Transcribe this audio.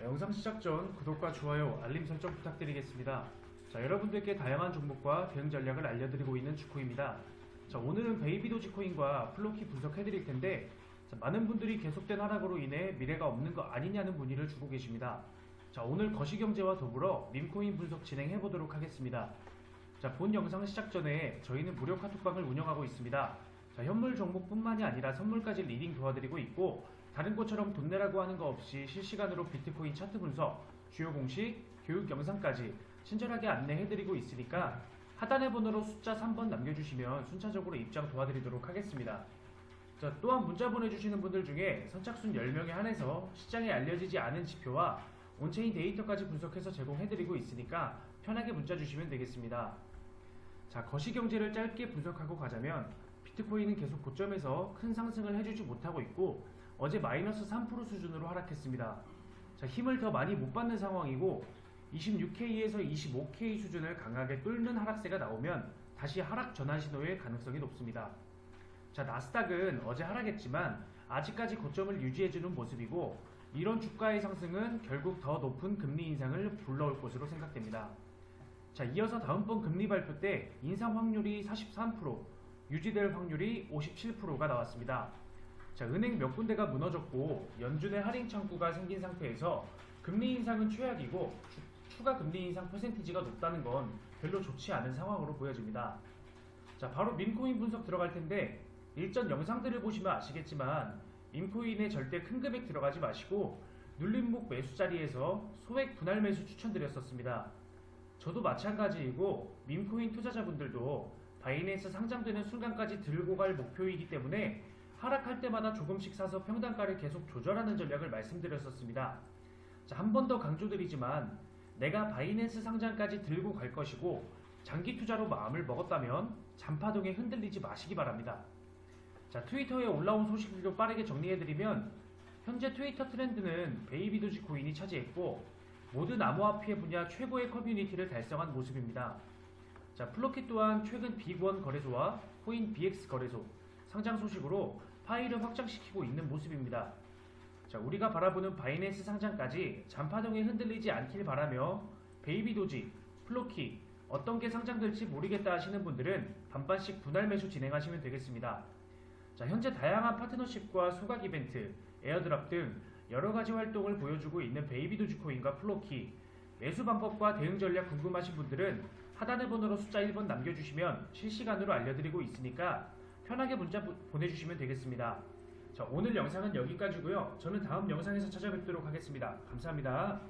자, 영상 시작 전 구독과 좋아요, 알림 설정 부탁드리겠습니다. 자, 여러분들께 다양한 종목과 대응 전략을 알려드리고 있는 주코입니다. 자, 오늘은 베이비도 지 코인과 플로키 분석해드릴 텐데, 자, 많은 분들이 계속된 하락으로 인해 미래가 없는 거 아니냐는 문의를 주고 계십니다. 자, 오늘 거시경제와 더불어 밈코인 분석 진행해 보도록 하겠습니다. 자, 본 영상 시작 전에 저희는 무료 카톡방을 운영하고 있습니다. 자, 현물 종목뿐만이 아니라 선물까지 리딩 도와드리고 있고, 다른 곳처럼 돈 내라고 하는 거 없이 실시간으로 비트코인 차트 분석, 주요 공식, 교육 영상까지 친절하게 안내해드리고 있으니까 하단의 번호로 숫자 3번 남겨주시면 순차적으로 입장 도와드리도록 하겠습니다. 자, 또한 문자 보내주시는 분들 중에 선착순 10명에 한해서 시장에 알려지지 않은 지표와 온체인 데이터까지 분석해서 제공해드리고 있으니까 편하게 문자 주시면 되겠습니다. 자, 거시경제를 짧게 분석하고 가자면 비트코인은 계속 고점에서 큰 상승을 해주지 못하고 있고 어제 마이너스 3% 수준으로 하락했습니다. 자, 힘을 더 많이 못 받는 상황이고 26K에서 25K 수준을 강하게 뚫는 하락세가 나오면 다시 하락 전환 신호일 가능성이 높습니다. 자, 나스닥은 어제 하락했지만 아직까지 고점을 유지해주는 모습이고 이런 주가의 상승은 결국 더 높은 금리 인상을 불러올 것으로 생각됩니다. 자, 이어서 다음번 금리 발표 때 인상 확률이 43%, 유지될 확률이 57%가 나왔습니다. 자, 은행 몇 군데가 무너졌고 연준의 할인 창구가 생긴 상태에서 금리 인상은 최악이고 추, 추가 금리 인상 퍼센티지가 높다는 건 별로 좋지 않은 상황으로 보여집니다. 자, 바로 민코인 분석 들어갈 텐데 일전 영상들을 보시면 아시겠지만 민코인에 절대 큰 금액 들어가지 마시고 눌림목 매수 자리에서 소액 분할 매수 추천드렸었습니다. 저도 마찬가지이고 민코인 투자자분들도 바이낸스 상장되는 순간까지 들고 갈 목표이기 때문에 하락할 때마다 조금씩 사서 평단가를 계속 조절하는 전략을 말씀드렸었습니다. 자, 한 번 더 강조드리지만 내가 바이낸스 상장까지 들고 갈 것이고 장기 투자로 마음을 먹었다면 잔파동에 흔들리지 마시기 바랍니다. 자, 트위터에 올라온 소식들도 빠르게 정리해드리면 현재 트위터 트렌드는 베이비도지 코인이 차지했고 모든 암호화폐 분야 최고의 커뮤니티를 달성한 모습입니다. 자, 플로킷 또한 최근 빅원 거래소와 코인 BX 거래소 상장 소식으로 파일을 확장시키고 있는 모습입니다. 자, 우리가 바라보는 바이낸스 상장까지 잔파동에 흔들리지 않길 바라며 베이비 도지, 플로키 어떤 게 상장될지 모르겠다 하시는 분들은 반반씩 분할 매수 진행하시면 되겠습니다. 자, 현재 다양한 파트너십과 소각 이벤트, 에어드랍 등 여러 가지 활동을 보여주고 있는 베이비 도지 코인과 플로키 매수 방법과 대응 전략 궁금하신 분들은 하단의 번호로 숫자 1번 남겨주시면 실시간으로 알려드리고 있으니까 편하게 문자 보- 보내주시면 되겠습니다. 자, 오늘 영상은 여기까지고요. 저는 다음 영상에서 찾아뵙도록 하겠습니다. 감사합니다.